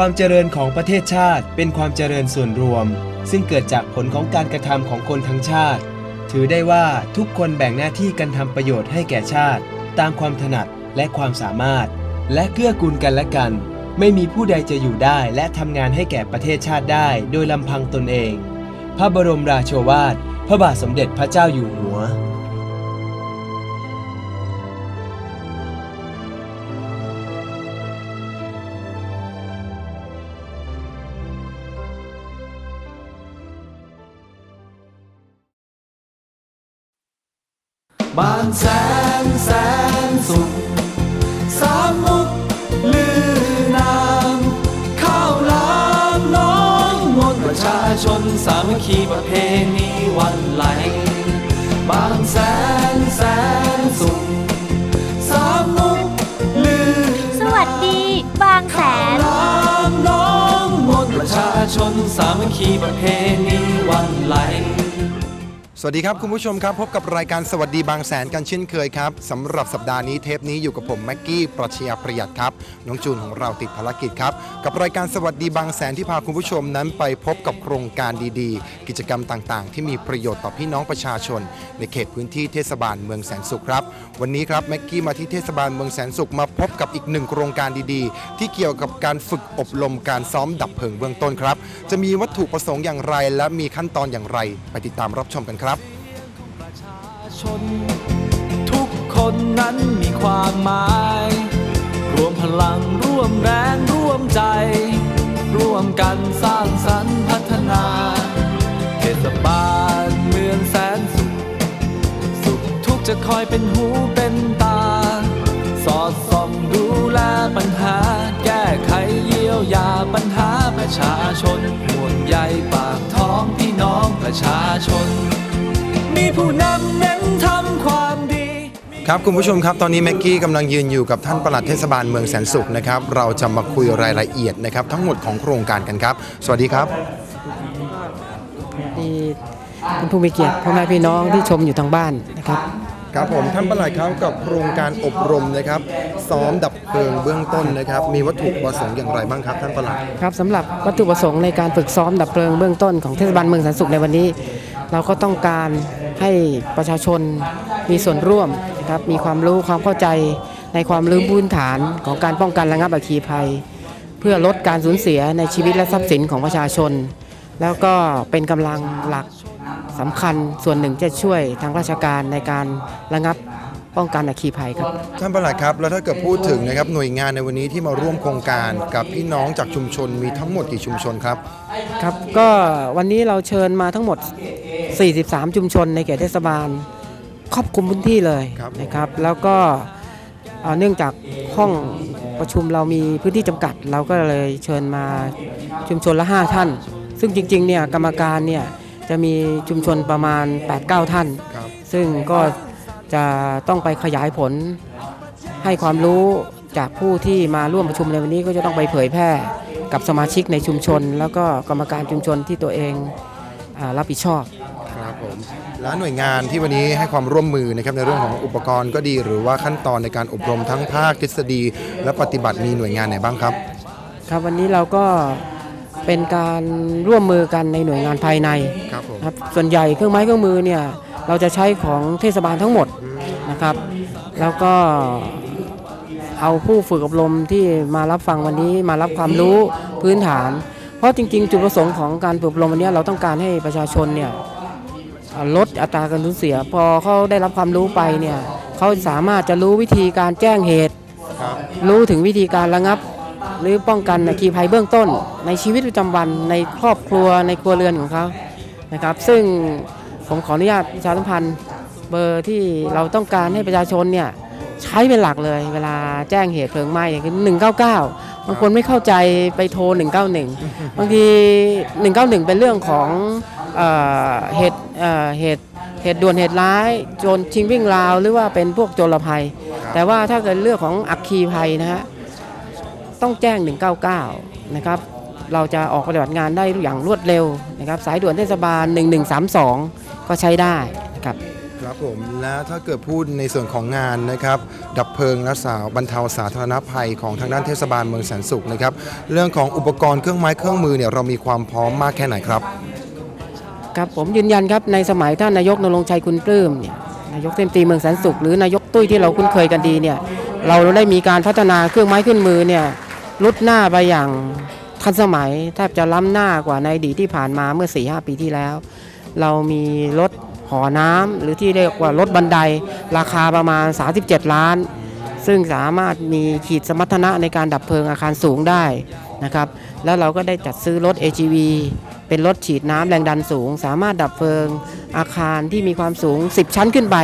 ความเจริญของประเทศชาติเป็นความเจริญส่วนรวม ซึ่งเกิดจากผลของการกระทำของคนทั้งชาติ ถือได้ว่าทุกคนแบ่งหน้าที่กันทำประโยชน์ให้แก่ชาติ ตามความถนัดและความสามารถ และเกื้อกูลกันและกัน ไม่มีผู้ใดจะอยู่ได้และทำงานให้แก่ประเทศชาติได้โดยลำพังตนเอง พระบรมราโชวาท พระบาทสมเด็จพระเจ้าอยู่หัว บางแสนแสนสุขสามมุกลือนามข้าวลามน้องมนประชาชนสามัคคีประเพณีวันไหล บางแสนแสนสุขสามมุกลือสวัสดี บางแสนลามน้องมนประชาชนสามัคคีประเพณีวันไหล สวัสดีครับ คุณผู้ชมครับ พบกับรายการสวัสดีบางแสนกันเช่นเคยครับสำหรับสัปดาห์นี้เทปนี้อยู่กับผมแม็กกี้ปรัชญาประหยัดครับ น้องจูนของเราติดภารกิจครับ กับรายการสวัสดีบางแสนที่พาคุณผู้ชมนั้นไปพบกับโครงการดีๆ กิจกรรมต่างๆ ที่มีประโยชน์ต่อพี่น้องประชาชน ในเขตพื้นที่เทศบาลเมืองแสนสุขครับ วันนี้ครับแม็กกี้มาที่เทศบาลเมืองแสนสุขมาพบกับอีกหนึ่งโครงการดีๆ ที่เกี่ยวกับการฝึกอบรมการซ้อมดับเพลิงเบื้องต้นครับ จะมีวัตถุประสงค์อย่างไร และมีขั้นตอนอย่างไร ไปติดตามรับชมกันครับ ชน ทุกคนนั้นมีความหมาย รวมพลังร่วมแรงร่วมใจ ร่วมกันสร้างสรรค์พัฒนา เทศบาลเมืองแสนสุข สุขทุกจะคอยเป็นหูเป็นตา สอดส่องดูแลปัญหา แก้ไขเยียวยาปัญหาประชาชนห่วงใยปากท้องพี่น้องประชาชน มีผู้นำเน ทำความดี ครับคุณผู้ชมครับตอนนี้แม็กกี้กำลังยืนอยู่กับท่านปลัดเทศบาลเมืองแสนสุขนะครับเราจะมาคุยรายละเอียดนะครับทั้งหมดของโครงการกันครับ สวัสดีครับ ที่ท่านผู้มีเกียรติพ่อแม่พี่น้องที่ชมอยู่ทางบ้านนะครับ ครับผมท่านปลัดครับกับโครงการอบรมนะครับซ้อมดับเพลิงเบื้องต้นนะครับ มีวัตถุประสงค์อย่างไรบ้างครับท่านปลัดครับสำหรับวัตถุประสงค์ในการฝึกซ้อมดับเพลิงเบื้องต้นของเทศบาลเมืองสันสุขในวันนี้ เราก็ต้องการให้ประชาชนมีส่วนร่วมนะครับมีความรู้ความเข้าใจในความรู้พื้นฐานของการป้องกันระงับอัคคีภัย เพื่อลดการสูญเสียในชีวิตและทรัพย์สินของประชาชน แล้วก็เป็นกำลังหลักสำคัญส่วนหนึ่งจะช่วยทางราชการในการระงับป้องกันอัคคีภัยครับท่านปลัดครับ แล้วถ้าเกิดพูดถึงนะครับหน่วยงานในวันนี้ที่มาร่วมโครงการกับพี่น้องจากชุมชนมีทั้งหมดกี่ชุมชนครับ ครับ ก็วันนี้เราเชิญมาทั้งหมด 43 ชุมชนในเขตเทศบาล ครอบคลุมพื้นที่เลยครับนะครับ แล้วก็เอ่อเนื่องจากห้องประชุมเรามีพื้นที่จำกัด เราก็เลยเชิญมาชุมชนละ 5 ท่าน ซึ่งจริงๆเนี่ยกรรมการเนี่ยจะมีชุมชนประมาณ 8-9 ท่านครับซึ่งก็จะต้องไปขยายผลให้ความรู้จากผู้ที่มาร่วมประชุมในวันนี้ก็จะต้องไปเผยแพร่กับสมาชิกในชุมชน แล้วก็กรรมการชุมชนที่ตัวเองอารับผิดชอบ ครับผมและหน่วยงานที่วันนี้ให้ความร่วมมือนะครับในเรื่องของอุปกรณ์ก็ดี หรือว่าขั้นตอนในการอบรมทั้งภาคทฤษฎี และปฏิบัติมีหน่วยงานไหนบ้างครับ ครับวันนี้เราก็เป็นการร่วมมือกันในหน่วยงานภายในครับผมครับส่วนใหญ่เครื่องไม้เครื่องมือเนี่ยเราจะใช้ของเทศบาลทั้งหมดนะครับ แล้วก็เอาผู้ฝึกอบรมที่มารับฟังวันนี้มารับความรู้พื้นฐาน เพราะจริง ๆ จุดประสงค์ของการฝึกอบรมวันนี้เราต้องการให้ประชาชนเนี่ยอ่า ลดอัตราการสูญเสีย พอเขาได้รับความรู้ไปเนี่ยเขาสามารถจะรู้วิธีการแจ้งเหตุ รู้ถึงวิธีการระงับ หรือป้องกันอัคคีภัยเบื้องต้น ในชีวิตประจำวันในครอบครัวในครัวเรือนของเขานะครับ ซึ่งผมขออนุญาตประชาสัมพันธ์เบอร์ที่เราต้องการให้ประชาชนเนี่ยใช้เป็นหลักเลยเวลาแจ้งเหตุเพลิงไหม้คือ199 บางคนไม่เข้าใจไปโทร 191 บางที 191 เป็นเรื่องของ เอ่อเหตุเอ่อเหตุเหตุด่วนเหตุร้ายโจรชิงวิ่งราวหรือว่าเป็นพวกโจรภัย แต่ว่าถ้าเกิดเรื่องของอัคคีภัยนะฮะต้องแจ้ง 199 นะครับ เราจะออกปฏิบัติงานได้อย่างรวดเร็วนะครับ สายด่วนเทศบาล 1132 ก็ใช้ได้นะครับครับผมแล้วถ้าเกิดพูดในส่วนของงานนะครับ ดับเพลิงและสาวบรรเทาสาธารณภัยของทางด้านเทศบาลเมืองแสนสุขนะครับ เรื่องของอุปกรณ์เครื่องไม้เครื่องมือเนี่ยเรามีความพร้อมมากแค่ไหนครับ ครับผมยืนยันครับในสมัยท่านนายกนรงชัยคุณปลื้มเนี่ยนายกเต็มตีเมืองแสนสุข หรือนายกตุ้ยที่เราคุ้นเคยกันดีเนี่ยเราได้มีการพัฒนาเครื่องไม้เครื่องมือเนี่ยลุดหน้าไปอย่างทันสมัยแทบจะล้ำหน้ากว่าในอดีตที่ผ่านมาเมื่อ4-5ปีที่แล้ว เรามีรถหอน้ำหรือที่เรียกว่ารถบันไดราคาประมาณ 37 ล้าน ซึ่งสามารถมีขีดสมรรถนะในการดับเพลิงอาคารสูงได้นะครับแล้วเราก็ได้จัดซื้อรถ AGV เป็นรถฉีดน้ำแรงดันสูง สามารถดับเพลิงอาคารที่มีความสูง 10 ชั้นขึ้นไป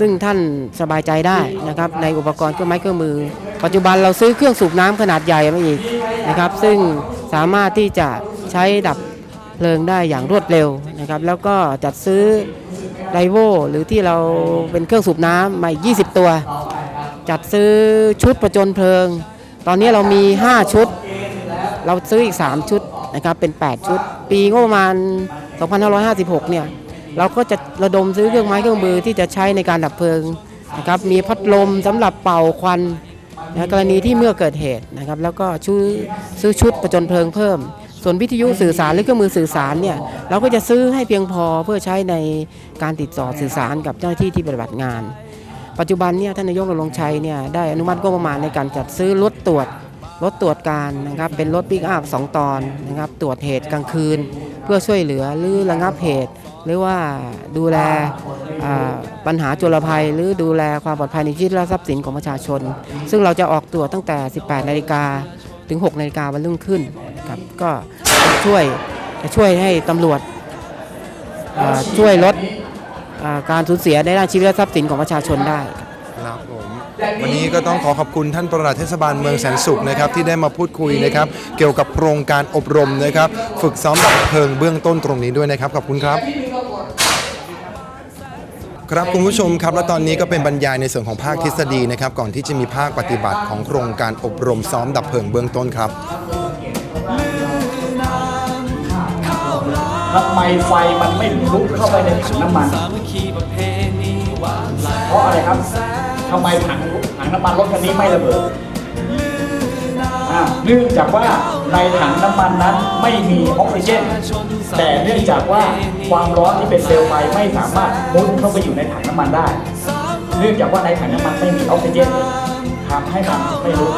ซึ่งท่านสบายใจได้นะครับในอุปกรณ์เครื่องไม้เครื่องมือ ปัจจุบันเราซื้อเครื่องสูบน้ำขนาดใหญ่มาอีกนะครับ ซึ่งสามารถที่จะใช้ดับเพลิงได้อย่างรวดเร็วนะครับ แล้วก็จัดซื้อไดโวหรือที่เราเป็นเครื่องสูบน้ำมาอีก 20 ตัว จัดซื้อชุดประจนเพลิง ตอนนี้เรามี 5 ชุด เราซื้ออีก 3 ชุด นะครับเป็น 8 ชุด ปีงบประมาณ 2556 เนี่ยเราก็จะระดมซื้อเครื่องไม้เครื่องมือที่จะใช้ในการดับเพลิงนะครับมีพัดลมสำหรับเป่าควันนะกรณีที่เมื่อเกิดเหตุนะครับแล้วก็ชุดซื้อชุดประจนเพลิงเพิ่ม ส่วนวิทยุสื่อสารหรือเครื่องมือสื่อสารเนี่ยเราก็จะซื้อให้เพียงพอเพื่อใช้ในการติดต่อสื่อสารกับเจ้าหน้าที่ที่ปฏิบัติงาน ปัจจุบันเนี่ยท่านนายกนรงชัยเนี่ยได้อนุมัติงบประมาณในการจัดซื้อรถตรวจ รถตรวจการนะครับเป็นรถปิกอัพสองตอนนะครับตรวจเหตุกลางคืน เพื่อช่วยเหลือหรือระงับเหตุ หรือว่าดูแลปัญหาจุลภัย หรือดูแลความปลอดภัยในชีวิตและทรัพย์สินของประชาชน ซึ่งเราจะออกตรวจตั้งแต่ 18 นาฬิกาถึง 6 นาฬิกาวันรุ่งขึ้นครับก็ช่วยช่วยให้ตำรวจช่วยลดการสูญเสียในด้านชีวิตและทรัพย์สินของประชาชนได้ครับผม วันนี้ก็ต้องขอขอบคุณท่านประหลัดเทศบาลเมืองแสนสุขนะครับที่ได้มาพูดคุยนะครับ เกี่ยวกับโครงการอบรมนะครับ ฝึกซ้อมดับเพลิงเบื้องต้นตรงนี้ด้วยนะครับขอบคุณครับครับคุณผู้ชมครับและตอนนี้ก็เป็นบรรยายในส่วนของภาคทฤษฎีนะครับ ก่อนที่จะมีภาคปฏิบัติของโครงการอบรมซ้อมดับเพลิงเบื้องต้นครับทำไมไฟมันไม่ลุกเข้าไปในถังน้ำมันสามัคคีประเพณีหวานแหลเพราะอะไรครับ ทำไมถังถังน้ำมันรถคันนี้ไม่ระเบิดอ่าเนื่องจากว่าในถังน้ำมันนั้นไม่มีออกซิเจน แต่เนื่องจากว่าความร้อนที่เป็นเปลวไฟไม่สามารถมุดเข้าไปอยู่ในถังน้ำมันได้ เนื่องจากว่าในถังน้ำมันไม่มีออกซิเจนทำให้มันไม่ลุก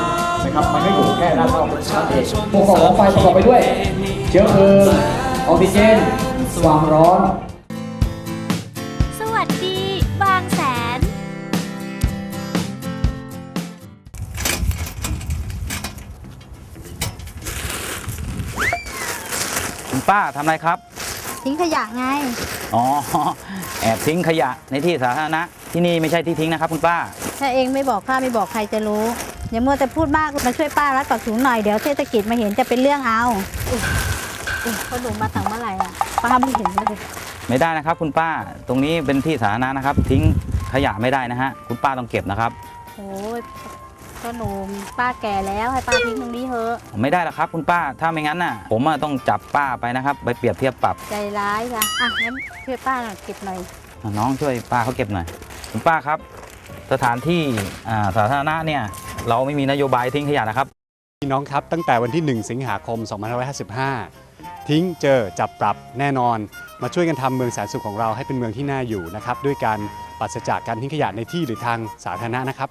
นะครับ มันก็อยู่แค่หน้าท่อนั่นเองตัวของไฟประกอบไปด้วย เชื้อเพลิงออกซิเจน ความร้อน ป้าทำอะไรครับ ทิ้งขยะไง อ๋อ แอบทิ้งขยะในที่สาธารณะ ที่นี่ไม่ใช่ที่ทิ้งนะครับคุณป้า ถ้าเองไม่บอกข้าไม่บอกใครจะรู้อย่ามัวแต่พูดมากมาช่วยป้ารัดปากถุงหน่อยเดี๋ยวเทศกิจมาเห็นจะเป็นเรื่องเอาอุ๊ยอุ๊ยเขาหนูมาตั้งเมื่อไหร่อะป้าไม่เห็นเลย ไม่ได้นะครับ คุณป้า ตรงนี้เป็นที่สาธารณะนะครับ ทิ้งขยะไม่ได้นะฮะ คุณป้าต้องเก็บนะครับ โอ้ย ก็หนูป้าแก่แล้วให้ป้าทิ้งตรงนี้เถอะไม่ได้หรอกครับคุณป้า ถ้าไม่งั้นน่ะ ผมอะต้องจับป้าไปนะครับ ไปเปรียบเทียบปรับใจร้ายค่ะอะงั้นช่วยป้าหน่อยเก็บหน่อยน้องช่วยป้าเขาเก็บหน่อย คุณป้าครับ สถานที่อ่าสาธารณะเนี่ย เราไม่มีนโยบายทิ้งขยะนะครับ พี่น้องครับตั้งแต่วันที่ 1 สิงหาคม 2555 ทิ้งเจอจับปรับแน่นอน มาช่วยกันทำเมืองแสนสุขของเราให้เป็นเมืองที่น่าอยู่นะครับ ด้วยการปราศจากการทิ้งขยะในที่หรือทางสาธารณะนะครับ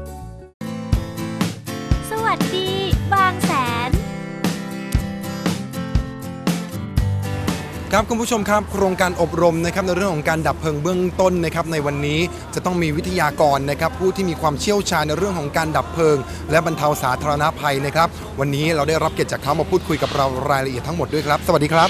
ครับคุณผู้ชมครับโครงการอบรมนะครับในเรื่องของการดับเพลิงเบื้องต้นนะครับในวันนี้จะต้องมีวิทยากรนะครับผู้ที่มีความเชี่ยวชาญในเรื่องของการดับเพลิง และบรรเทาสาธารณภัยนะครับวันนี้เราได้รับเกียรติจากเขามาพูดคุยกับเรารายละเอียดทั้งหมดด้วยครับ สวัสดีครับ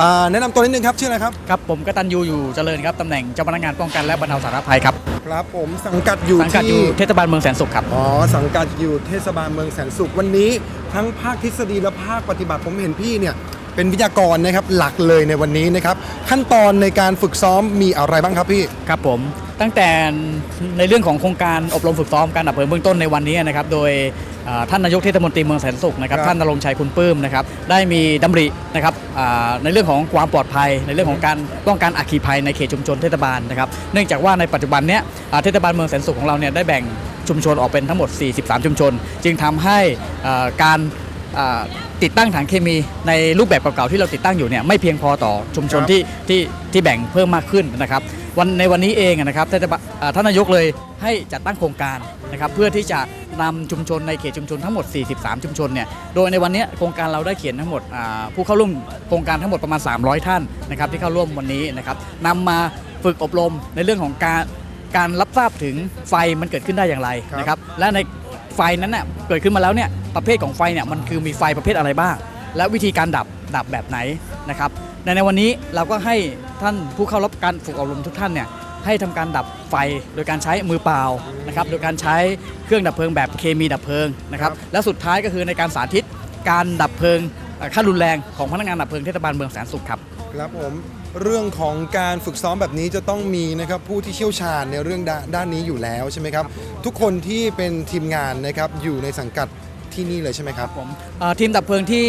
อ่าแนะนำตัวนิดนึงครับชื่ออะไรครับครับผมกตันยูอยู่เจริญครับตำแหน่งเจ้าพนักงานป้องกันและบรรเทาสาธารณภัยครับครับผมสังกัดอยู่สังกัดอที่ยู่เทศบาลเมืองแสนสุขครับ อ๋อสังกัดอยู่เทศบาลเมืองแสนสุขวันนี้ ทั้งภาคทฤษฎีและภาคปฏิบัติผมเห็นพี่เนี่ย เป็นวิทยากรนะครับหลักเลยในวันนี้นะครับขั้นตอนในการฝึกซ้อมมีอะไรบ้างครับพี่ครับผมตั้งแต่ในเรื่องของโครงการอบรมฝึกซ้อมการดับเพลิงเบื้องต้นในวันนี้นะครับโดยอ่าท่านนายกเทศมนตรีเมืองแสนสุขนะครับครับท่านนรงค์ชัยคุณปลื้มนะครับได้มีดำรินะครับอ่าในเรื่องของความปลอดภัย ในเรื่องของการป้องกันอัคคีภัยในเขตชุมชนเทศบาลนะครับเนื่องจากว่าในปัจจุบันเนี้ยอ่าเทศบาลเมืองแสนสุขของเราเนี่ยได้แบ่งชุมชนออกเป็นทั้งหมด 43 ชุมชน จึงทำให้อ่าการอ่า ติดตั้งถังเคมีในรูปแบบเก่าๆที่เราติดตั้งอยู่เนี่ยไม่เพียงพอต่อชุมชนครับที่ที่ที่แบ่งเพิ่มมากขึ้นนะครับวันในวันนี้เองอะนะครับท่านจะอ่าท่านนายกเลยให้จัดตั้งโครงการนะครับเพื่อที่จะนำชุมชนในเขตชุมชนทั้งหมด 43 ชุมชนเนี่ยโดยในวันนี้โครงการเราได้เขียนทั้งหมดอ่าผู้เข้าร่วมโครงการทั้งหมดประมาณ 300 ท่านนะครับที่เข้าร่วมวันนี้นะครับนำมาฝึกอบรมในเรื่องของการการรับทราบถึงไฟมันเกิดขึ้นได้อย่างไรครับนะครับและใน ไฟนั้นน่ะเกิดขึ้นมาแล้วเนี่ยประเภทของไฟเนี่ยมันคือมีไฟประเภทอะไรบ้าง และวิธีการดับดับแบบไหนนะครับในในวันนี้เราก็ให้ท่านผู้เข้ารับการฝึกอบรมทุกท่านเนี่ยให้ทำการดับไฟโดยการใช้มือเปล่านะครับโดยการใช้เครื่องดับเพลิงแบบเคมีดับเพลิงนะครับรบและสุดท้ายก็คือในการสาธิตการดับเพลิงขั้นรุนแรงของพนักงานดับเพลิงเทศบาลเมืองแสนสุขครับครับผม เรื่องของการฝึกซ้อมแบบนี้จะต้องมีนะครับผู้ที่เชี่ยวชาญในเรื่องด้าด้านนี้อยู่แล้วใช่ไหมครับ ทุกคนที่เป็นทีมงานนะครับอยู่ในสังกัดที่นี่เลยใช่ไหมครับ ผมเอ่อทีมดับเพลิงที่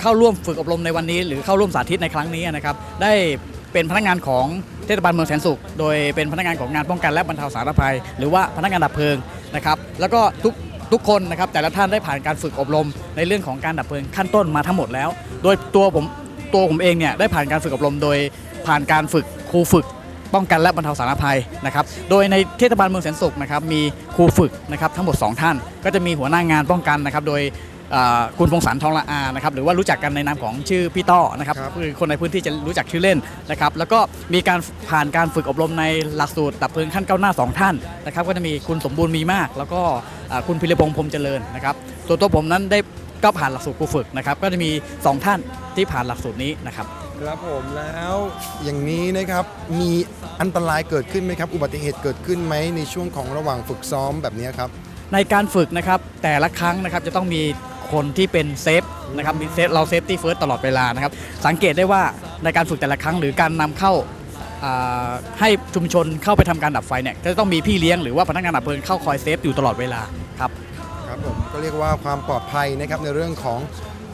เข้าร่วมฝึกอบรมในวันนี้ หรือเข้าร่วมสาธิตในครั้งนี้นะครับได้เป็นพนักงานของเทศบาลเมืองแสนสุข โดยเป็นพนักงานของงานป้องกันและบรรเทาสาธารณภัย หรือว่าพนักงานดับเพลิงนะครับแล้วก็ทุกทุกคนนะครับแต่ละท่านได้ผ่านการฝึกอบรมในเรื่องของการดับเพลิงขั้นต้นมาทั้งหมดแล้ว โดยตัวผม ตัวผมเองเนี่ยได้ผ่านการฝึกอบรมโดยผ่านการฝึกครูฝึกป้องกันและบรรเทาสาธารณภัยนะครับ โดยในเทศบาลเมืองแสนสุขนะครับมีครูฝึกนะครับทั้งหมด 2 ท่าน ก็จะมีหัวหน้างานป้องกันนะครับโดยอ่าคุณพงศารทองละอานะครับหรือว่ารู้จักกันในนามของชื่อพี่ต้อนะครับครับคือคนในพื้นที่จะรู้จักชื่อเล่นนะครับแล้วก็มีการผ่านการฝึกอบรมในหลักสูตรดับเพลิงขั้นก้าวหน้า 2 ท่านนะครับก็จะมีคุณสมบูรณ์มีมาก แล้วก็อ่าคุณพิรพงษ์พรหมเจริญนะครับตัวตัวผมนั้นได้ ก็ผ่านหลักสูตรครูฝึกนะครับก็จะมี 2 ท่านที่ผ่านหลักสูตรนี้นะครับ ครับผมแล้วอย่างนี้นะครับมีอันตรายเกิดขึ้นไหมครับ อุบัติเหตุเกิดขึ้นไหมในช่วงของระหว่างฝึกซ้อมแบบนี้ครับ ในการฝึกนะครับแต่ละครั้งนะครับจะต้องมีคนที่เป็นเซฟนะครับมีเซฟเราเซฟตี้เฟิร์สตลอดเวลานะครับ สังเกตได้ว่าในการฝึกแต่ละครั้งหรือการนำเข้าอ่าให้ชุมชนเข้าไปทำการดับไฟเนี่ยก็จะต้องมีพี่เลี้ยงหรือว่าพนักงานดับเพลิงเข้าคอยเซฟอยู่ตลอดเวลาครับครับ ผมก็เรียกว่าความปลอดภัยนะครับในเรื่องของ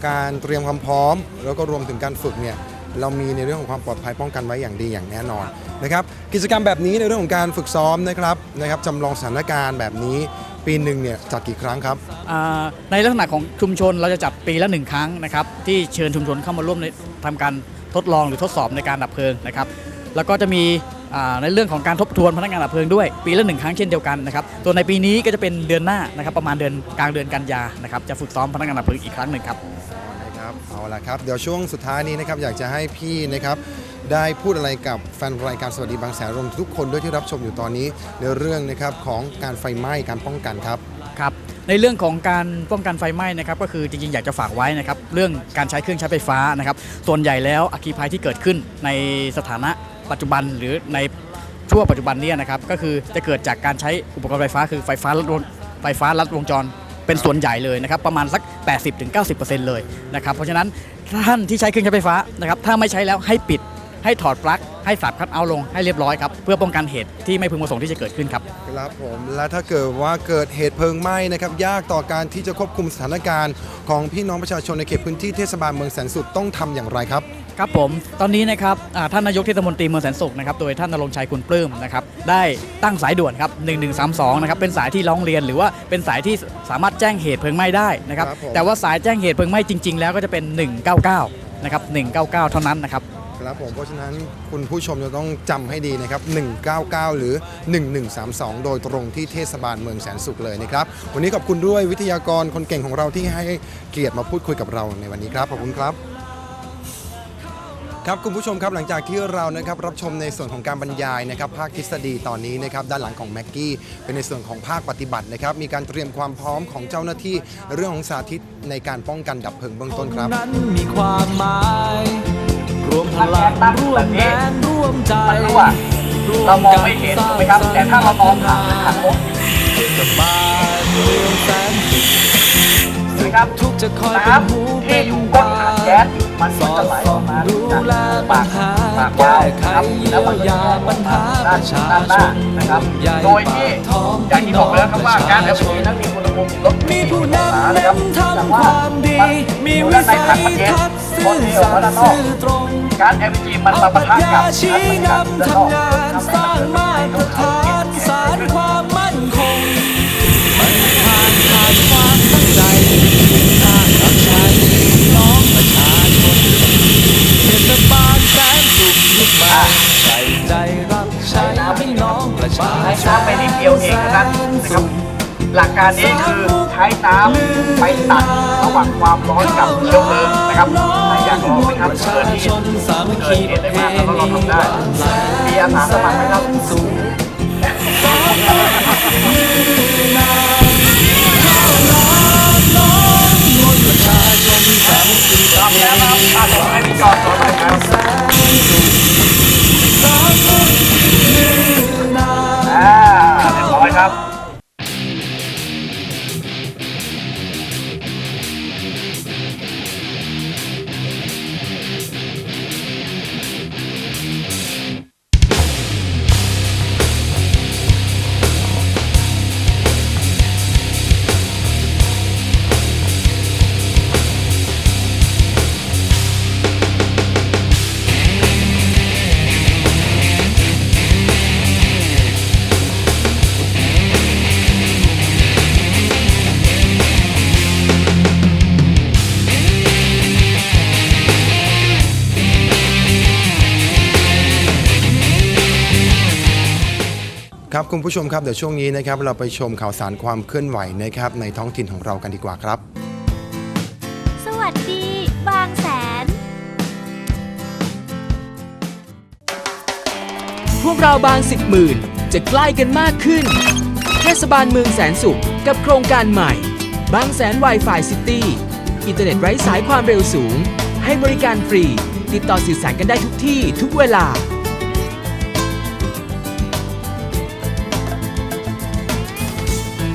การเตรียมความพร้อม แล้วก็รวมถึงการฝึกเนี่ยเรามีในเรื่องของความปลอดภัยป้องกันไว้อย่างดีอย่างแน่นอนนะครับกิจกรรมแบบนี้ในเรื่องของการฝึกซ้อมนะครับนะครับจำลองสถานการณ์แบบนี้ปีหนึ่งเนี่ยจัดกี่ครั้งครับในลักษณะของชุมชนเราจะจัดปีละหนึ่งครั้งนะครับที่เชิญชุมชนเข้ามาร่วมในทำการทดลองหรือทดสอบในการดับเพลิงนะครับ แล้วก็จะมี ในเรื่องของการทบทวนพนักงานดับเพลิงด้วย ปีละหนึ่งครั้งเช่นเดียวกันนะครับตัวในปีนี้ก็จะเป็นเดือนหน้านะครับประมาณเดือนกลางเดือนกันยานะครับจะฝึกซ้อมพนักงานดับเพลิงอีกครั้งหนึ่งครับนะครับเอาละครับเดี๋ยวช่วงสุดท้ายนี้นะครับอยากจะให้พี่นะครับได้พูดอะไรกับแฟนรายการสวัสดีบางแสนรวมถึงทุกคนด้วยที่รับชมอยู่ตอนนี้ในเรื่องนะครับของการไฟไหม้การป้องกันครับครับในเรื่องของการป้องกันไฟไหม้นะครับก็คือจริงๆอยากจะฝากไว้นะครับเรื่องการใช้เครื่องใช้ไฟฟ้านะครับส่วนใหญ่แล้วอัคคีภัยที่เกิดขึ้นในสถานะ ปัจจุบันหรือในช่วงปัจจุบันนี้นะครับก็คือจะเกิดจากการใช้อุปกรณ์ไฟฟ้าคือไฟฟ้าลัดวงไฟฟ้าลัดวงจรเป็นส่วนใหญ่เลยนะครับประมาณสัก 80-90%เลยนะครับเพราะฉะนั้นท่านที่ใช้เครื่องใช้ไฟฟ้านะครับถ้าไม่ใช้แล้วให้ปิดให้ถอดปลั๊กให้สับคัดเอาลงให้เรียบร้อยครับเพื่อป้องกันเหตุที่ไม่พึงประสงค์ที่จะเกิดขึ้นครับครับผมและถ้าเกิดว่าเกิดเหตุเพลิงไหม้นะครับยากต่อการที่จะควบคุมสถานการณ์ ของพี่น้องประชาชนในเขตพื้นที่เทศบาลเมืองแสนสุดต้องทำอย่างไรครับ ครับผมตอนนี้นะครับอ่าท่านนายกเทศมนตรีเมืองแสนสุขนะครับโดยท่านนรงค์ชัยคุณปลื้มนะครับได้ตั้งสายด่วนครับ1132นะครับเป็นสายที่ร้องเรียนหรือว่าเป็นสายที่สามารถแจ้งเหตุเพลิงไหม้ได้นะครับครับผมแต่ว่าสายแจ้งเหตุเพลิงไหม้จริง ๆ แล้วก็จะเป็น 199นะครับ199 เท่านั้นนะครับครับผมเพราะฉะนั้นคุณผู้ชมจะต้องจำให้ดีนะครับ 199 หรือ 1132 โดยตรงที่เทศบาลเมืองแสนสุขเลยนะครับ วันนี้ขอบคุณด้วยวิทยากรคนเก่งของเราที่ให้เกียรติมาพูดคุยกับเราในวันนี้ครับ ขอบคุณครับ ครับคุณผู้ชมครับหลังจากที่เรานะครับรับชมในส่วนของการบรรยายนะครับภาคทฤษฎีตอนนี้นะครับด้านหลังของแม็กกี้เป็นในส่วนของภาคปฏิบัตินะครับมีการเตรียมความพร้อมของเจ้าหน้าที่เรื่องของสาธิตในการป้องกันดับเพลิงเบื้องต้นครับนั้นมีความหมายรวมพลังร่วมแรงร่วมใจมันรั่วเรามองไม่เห็นถูกไหมครับแต่ถ้าเรามองผ่านถังรถเทศบาลเมืองแสนสุขถูกไหมครับทุกจะคอยเป็นน้ำหูที่เป็น มันก็จะไหลออกมาดูจากแลปากหาปากแก้วาวไขนะครับแล้วมันก็จะปัญหาด้านด้านหน้านะครับ โดยที่ปากท้องอย่างที่บอกไปแล้วครับว่าการแอลพีนั้นมีอุณภูมิลดมีผู้องศานำนะครับแต่ทำว่าความดีมีอยู่วิด้านในสัถังยมันเย็นทัศน์ซื่อเทออกสัมาตด้านย์นอกซื่อตรงการ LPG มันเอามาปปะรัทะกัญาบชี้นำทำงานสร้างมาตรฐาน ม่ใส่ใจรับใช้พี่น้องประชาใช้น้ำไปนิดเดียวเองเท่านั้นะครับ หลักการนี้คือใช้น้ำไปตัดระหว่างความร้อนกับเชื้อเพลิงนะครับถ้าอยากลองไหมครับประเกิชาดที่ชนสามัคเกิดเหตุได้มากแล้วก็เราทำได้ มีอาสาสมัครไหมครับรอบแล้วครับอะขอให้พี่จอดก่อนหน่อยครับ อ่า ครับคุณผู้ชมครับเดี๋ยวช่วงนี้นะครับเราไปชมข่าวสารความเคลื่อนไหวนะครับในท้องถิ่นของเรากันดีกว่าครับ สวัสดี บางแสน พวกเราบางสิบหมื่นจะใกล้กันมากขึ้น เทศบาลเมืองแสนสุขกับโครงการใหม่ บางแสน Wi-Fi City อินเทอร์เน็ตไร้สายความเร็วสูง ให้บริการฟรี ติดต่อสื่อสารกันได้ทุกที่ทุกเวลา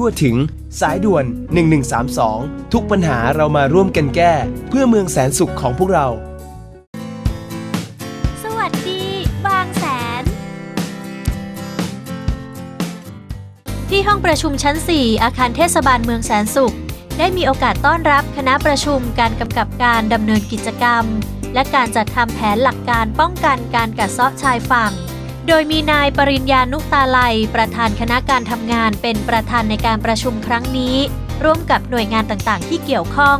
ทั่วถึง สายด่วน 1132 ทุกปัญหาเรามาร่วมกันแก้ เพื่อเมืองแสนสุขของพวกเรา สวัสดี บางแสน ที่ห้องประชุมชั้น 4 อาคารเทศบาลเมืองแสนสุข ได้มีโอกาสต้อนรับคณะประชุมการกำกับการดำเนินกิจกรรม และการจัดทำแผนหลักการป้องกันการกัดเซาะชายฝั่ง โดยมีนายปริญญานุตาลัยประธานคณะการทำงานเป็นประธานในการประชุมครั้งนี้ ร่วมกับหน่วยงานต่างๆ ที่เกี่ยวข้อง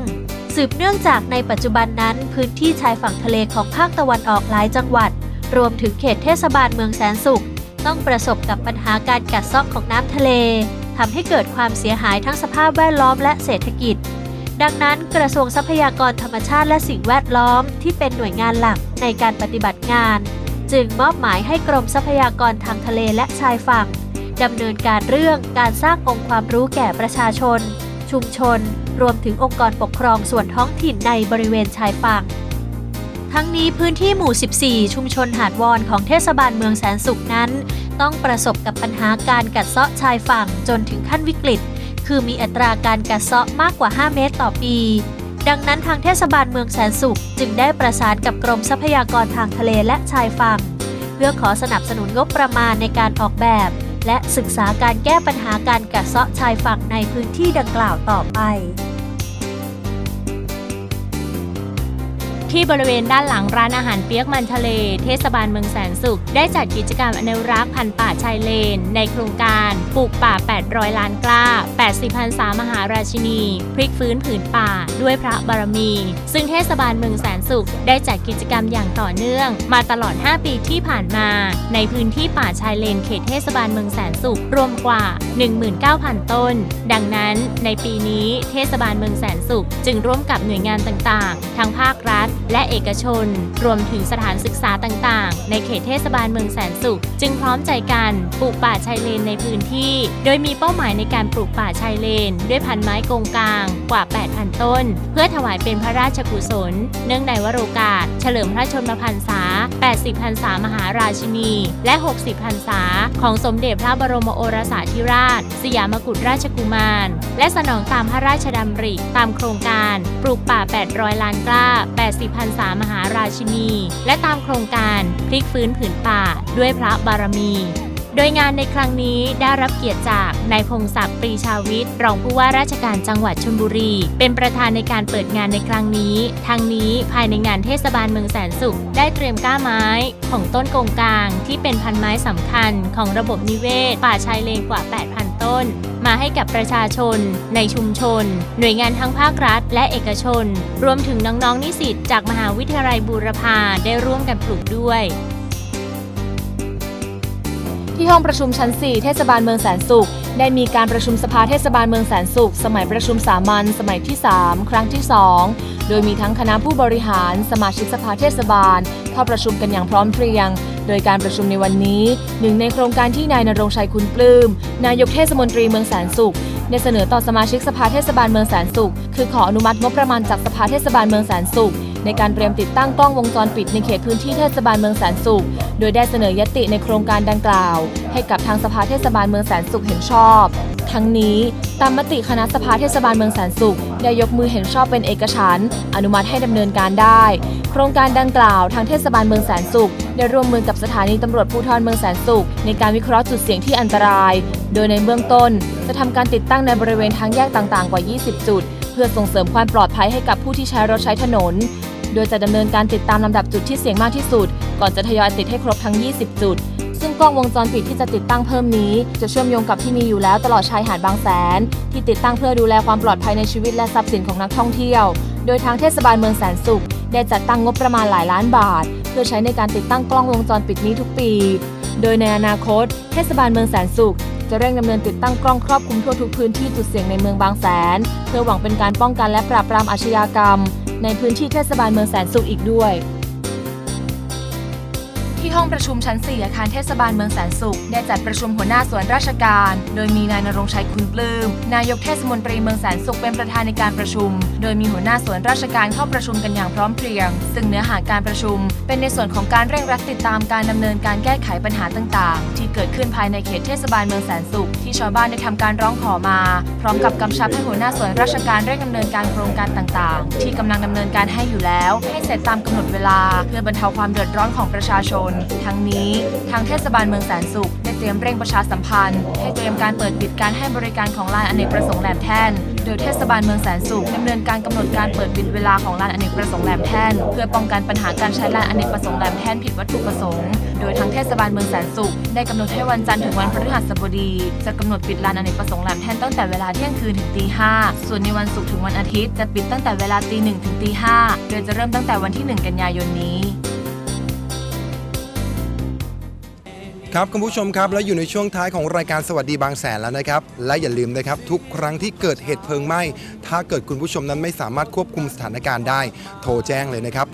สืบเนื่องจากในปัจจุบันนั้น พื้นที่ชายฝั่งทะเลของภาคตะวันออกหลายจังหวัด รวมถึงเขตเทศบาลเมืองแสนสุข ต้องประสบกับปัญหาการกัดเซาะของน้ำทะเลทำให้เกิดความเสียหายทั้งสภาพแวดล้อมและเศรษฐกิจ ดังนั้นกระทรวงทรัพยากรธรรมชาติและสิ่งแวดล้อมที่เป็นหน่วยงานหลักในการปฏิบัติงาน จึงมอบหมายให้กรมทรัพยากรทางทะเลและชายฝั่งดำเนินการเรื่องการสร้างองค์ความรู้แก่ประชาชน ชุมชน รวมถึงองค์กรปกครองส่วนท้องถิ่นในบริเวณชายฝั่ง ทั้งนี้พื้นที่หมู่ 14 ชุมชนหาดวอนของเทศบาลเมืองแสนสุขนั้น ต้องประสบกับปัญหาการกัดเซาะชายฝั่งจนถึงขั้นวิกฤต คือมีอัตราการกัดเซาะมากกว่า 5 เมตรต่อปี ดังนั้นทางเทศบาลเมืองแสนสุข จึงได้ประสานกับกรมทรัพยากรทางทะเลและชายฝั่ง เพื่อขอสนับสนุนงบประมาณในการออกแบบ และศึกษาการแก้ปัญหาการกัดเซาะชายฝั่งในพื้นที่ดังกล่าวต่อไป ที่บริเวณด้านหลังร้านอาหารเปียกมันทะเล เทศบาลเมืองแสนสุข ได้จัดกิจกรรมอนุรักษ์พันธุ์ป่าชายเลน ในโครงการปลูกป่า 800 ล้านกล้า 80พรรษามหาราชินี พลิกฟื้นผืนป่า ด้วยพระบารมี ซึ่งเทศบาลเมืองแสนสุข ได้จัดกิจกรรมอย่างต่อเนื่อง มาตลอด 5 ปีที่ผ่านมา ในพื้นที่ป่าชายเลนเขตเทศบาลเมืองแสนสุขรวมกว่า 19,000 ต้น ดังนั้นในปีนี้เทศบาลเมืองแสนสุข จึงร่วมกับหน่วยงานต่างๆ ทั้งภาครัฐ และเอกชน รวมถึงสถานศึกษาต่างๆ ในเขตเทศบาลเมืองแสนสุข จึงพร้อมใจกันปลูกป่าชายเลนในพื้นที่ โดยมีเป้าหมายในการปลูกป่าชายเลน ด้วยพันไม้กงกลางกว่า 8,000 ต้น เพื่อถวายเป็นพระราชกุศล เนื่องในวโรกาส เฉลิมพระชนมพรรษา 80พรรษามหาราชินี และ 60พรรษา ของสมเด็จพระบรมโอรสาธิราช สยามกุฎราชกุมาร และสนองตามพระราชดำริตามโครงการ ปลูกป่า 800 ล้านกล้า 80พรรษามหาราชินี และตามโครงการพลิกฟื้นผืนป่าด้วยพระบารมี โดยงานในครั้งนี้ได้รับเกียรติจากนายพงศักดิ์ปรีชาวิทย์รองผู้ว่าราชการจังหวัดชลบุรี เป็นประธานในการเปิดงานในครั้งนี้ ทางนี้ภายในงานเทศบาลเมืองแสนสุข ได้เตรียมก้าไม้ของต้นกงกลาง ที่เป็นพันไม้สำคัญของระบบนิเวศ ป่าชายเลนกว่า 8,000 ต้น มาให้กับประชาชน ในชุมชน หน่วยงานทั้งภาครัฐ และเอกชน รวมถึงน้องๆนิสิตจากมหาวิทยาลัยบูรพาได้ร่วมกันปลูกด้วยที่ห้องประชุมชั้น 4 เทศบาลเมืองแสนสุข ได้มีการประชุมสภาเทศบาลเมืองแสนสุข สมัยประชุมสามัญสมัยที่ 3 ครั้งที่ 2 โดยมีทั้งคณะผู้บริหาร สมาชิกสภาเทศบาล เข้าประชุมกันอย่างพร้อมเพรียง โดยการประชุมในวันนี้ หนึ่งในโครงการที่นายนรงชัยคุณปลื้ม นายกเทศมนตรีเมืองแสนสุขได้เสนอต่อสมาชิกสภาเทศบาลเมืองแสนสุข คือขออนุมัติงบประมาณจากสภาเทศบาลเมืองแสนสุข ในการเตรียมติดตั้งกล้องวงจรปิดในเขตพื้นที่เทศบาลเมืองแสนสุข โดยได้เสนอยติในโครงการดังกล่าว ให้กับทางสภาเทศบาลเมืองแสนสุขเห็นชอบ ทั้งนี้ตามมติคณะสภาเทศบาลเมืองแสนสุข ได้ยกมือเห็นชอบเป็นเอกฉันท์อนุมัติให้ดำเนินการได้ โครงการดังกล่าวทางเทศบาลเมืองแสนสุข ได้ร่วมมือกับสถานีตำรวจภูธรเมืองแสนสุข ในการวิเคราะห์จุดเสี่ยงที่อันตราย โดยในเบื้องต้น จะทำการติดตั้งในบริเวณทางแยกต่างๆ กว่า 20 จุด เพื่อส่งเสริมความปลอดภัยให้กับผู้ที่ใช้รถใช้ถนน โดยจะดำเนินการติดตามลำดับจุดที่เสี่ยงมากที่สุด ก่อนจะทยอยติดให้ครบทั้ง 20 จุด ซึ่งกล้องวงจรปิดที่จะติดตั้งเพิ่มนี้ จะเชื่อมโยงกับที่มีอยู่แล้วตลอดชายหาดบางแสน ที่ติดตั้งเพื่อดูแลความปลอดภัยในชีวิตและทรัพย์สินของนักท่องเที่ยว โดยทางเทศบาลเมืองแสนสุข ได้จัดตั้งงบประมาณหลายล้านบาท เพื่อใช้ในการติดตั้งกล้องวงจรปิดนี้ทุกปี โดยในอนาคต เทศบาลเมืองแสนสุขจะเร่งดำเนินติดตั้งกล้องครอบคลุมทั่วทุกพื้นที่จุดเสี่ยงในเมืองบางแสน เพื่อหวังเป็นการป้องกันและปราบปรามอาชญากรรม ในพื้นที่เทศบาลเมืองแสนสุขอีกด้วย ห้องประชุมชั้น 4 อาคารเทศบาลเมืองแสนสุข ได้จัดประชุมหัวหน้าส่วนราชการ โดยมีนายนรงชัยคุณปลื้ม นายกเทศมนตรีเมืองแสนสุขเป็นประธานในการประชุม โดยมีหัวหน้าส่วนราชการเข้าประชุมกันอย่างพร้อมเพรียง ซึ่งเนื้อหาการประชุม เป็นในส่วนของการเร่งรัดติดตามการดำเนินการแก้ไขปัญหาต่าง ๆ ที่เกิดขึ้นภายในเขตเทศบาลเมืองแสนสุข ที่ชาวบ้านได้ทำการร้องขอมา พร้อมกับกำชับให้หัวหน้าส่วนราชการเร่งดำเนินการโครงการต่าง ๆ ที่กำลังดำเนินการให้อยู่แล้ว ให้เสร็จตามกำหนดเวลา เพื่อบรรเทาความเดือดร้อนของประชาชนทั้งนี้ทางเทศบาลเมืองแสนสุขได้เตรียมเร่งประชาสัมพันธ์ ให้เตรียมการเปิดปิดการให้บริการของลานอเนกประสงค์แหลมแท่น โดยเทศบาลเมืองแสนสุขดำเนินการกำหนดการเปิดปิดเวลาของลานอเนกประสงค์แหลมแท่น เพื่อป้องกันปัญหาการใช้ลานอเนกประสงค์แหลมแท่นผิดวัตถุประสงค์ โดยทางเทศบาลเมืองแสนสุขได้กำหนดให้วันจันทร์ถึงวันพฤหัสบดี จะกำหนดปิดลานอเนกประสงค์แหลมแท่นตั้งแต่เวลาเที่ยงคืนถึงตีห้าส่วนในวันศุกร์ถึงวันอาทิตย์จะปิดตั้งแต่เวลาตีหนึ่งถึงตีห้าโดยจะเริ่มตั้งแต่วันที่ 1 กันยายนนี้ ครับคุณผู้ชมครับแล้วอยู่ในช่วงท้ายของรายการสวัสดีบางแสนแล้วนะครับ และอย่าลืมนะครับทุกครั้งที่เกิดเหตุเพลิงไหม้ ถ้าเกิดคุณผู้ชมนั้นไม่สามารถควบคุมสถานการณ์ได้ โทรแจ้งเลยนะครับ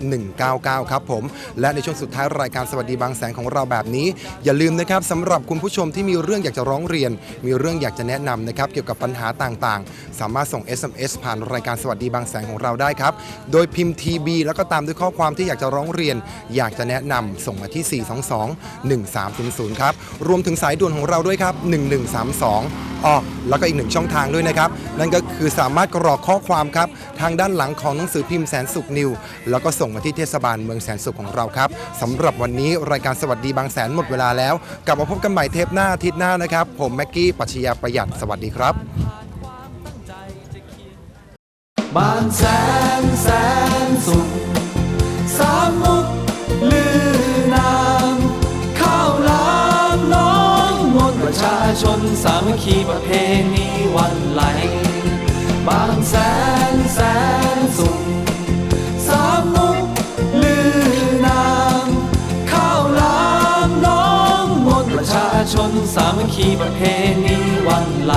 199 ครับผม และในช่วงสุดท้ายรายการสวัสดีบางแสนของเราแบบนี้ อย่าลืมนะครับสำหรับคุณผู้ชมที่มีเรื่องอยากจะร้องเรียน มีเรื่องอยากจะแนะนำนะครับเกี่ยวกับปัญหาต่างๆ สามารถส่ง SMS ผ่านรายการสวัสดีบางแสนของเราได้ครับโดยพิมพ์ TB แล้วก็ตามด้วยข้อความที่อยากจะร้องเรียน อยากจะแนะนำส่งมาที่ 422 1300ครับ รวมถึงสายด่วนของเราด้วยครับ 1132อ๋อแล้วก็อีกหนึ่งช่องทางด้วยนะครับ นั่นก็คือสามารถกรอกข้อความครับ ทางด้านหลังของหนังสือพิมพ์แสนสุขนิว แล้วก็ส่งมาที่เทศบาลเมืองแสนสุขของเราครับสำหรับวันนี้รายการสวัสดีบางแสนหมดเวลาแล้ว กลับมาพบกันใหม่เทปหน้าอาทิตย์หน้านะครับ ผมแม็กกี้ปัชญาประหยัดสวัสดีครับ บางแสนแสนสุขมนต์ป ชาชนสามัคคีประเพณีวันไหล บางแสนแสนสุขสามมุกลือนามข้าวลามน้องมนประชาชนสามัคคีประเพณีวันไหล